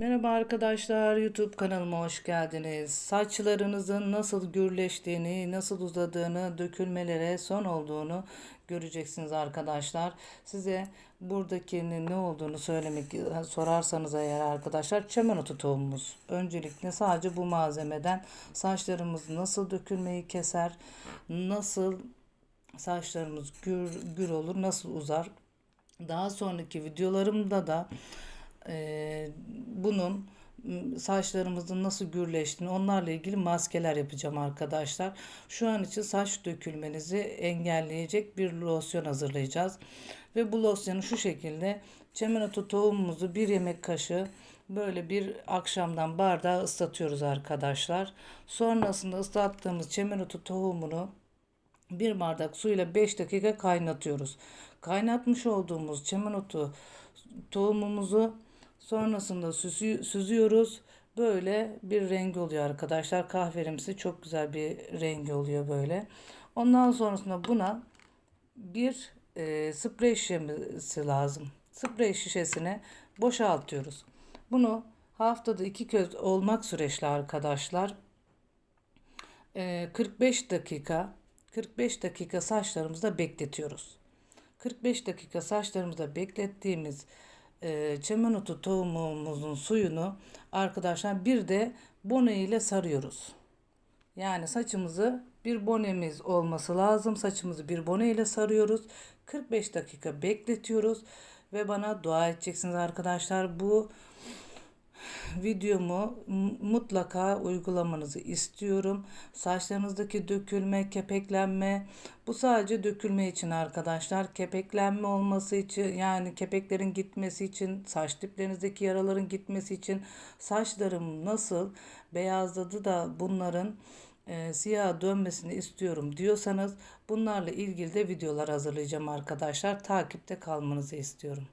Merhaba arkadaşlar, YouTube kanalıma hoş geldiniz. Saçlarınızın nasıl gürleştiğini, nasıl uzadığını, dökülmelere son olduğunu göreceksiniz arkadaşlar. Size buradakinin ne olduğunu söylemek sorarsanız eğer arkadaşlar çemen otu tohumumuz. Öncelikle sadece bu malzemeden saçlarımız nasıl dökülmeyi keser, nasıl saçlarımız gür, gür olur, nasıl uzar. Daha sonraki videolarımda da e, bunun saçlarımızın nasıl gürleştiğini onlarla ilgili maskeler yapacağım arkadaşlar. Şu an için saç dökülmenizi engelleyecek bir losyon hazırlayacağız. Ve bu losyonu şu şekilde çemenotu tohumumuzu bir yemek kaşığı böyle bir akşamdan bardağa ıslatıyoruz arkadaşlar. Sonrasında ıslattığımız çemenotu tohumunu bir bardak suyla 5 dakika kaynatıyoruz. Kaynatmış olduğumuz çemenotu tohumumuzu sonrasında süzü- süzüyoruz. Böyle bir rengi oluyor arkadaşlar. Kahverimsi çok güzel bir rengi oluyor böyle. Ondan sonrasında buna bir e, sprey şişesi lazım. Sprey şişesine boşaltıyoruz. Bunu haftada iki kez olmak süreçli arkadaşlar. Ee, 45 dakika 45 dakika saçlarımızda bekletiyoruz. 45 dakika saçlarımızda beklettiğimiz e, çemen otu tohumumuzun suyunu arkadaşlar bir de bone ile sarıyoruz. Yani saçımızı bir bonemiz olması lazım. Saçımızı bir bone ile sarıyoruz. 45 dakika bekletiyoruz ve bana dua edeceksiniz arkadaşlar. Bu videomu mutlaka uygulamanızı istiyorum. Saçlarınızdaki dökülme, kepeklenme bu sadece dökülme için arkadaşlar. Kepeklenme olması için yani kepeklerin gitmesi için, saç diplerinizdeki yaraların gitmesi için saçlarım nasıl beyazladı da bunların e, siyah dönmesini istiyorum diyorsanız bunlarla ilgili de videolar hazırlayacağım arkadaşlar. Takipte kalmanızı istiyorum.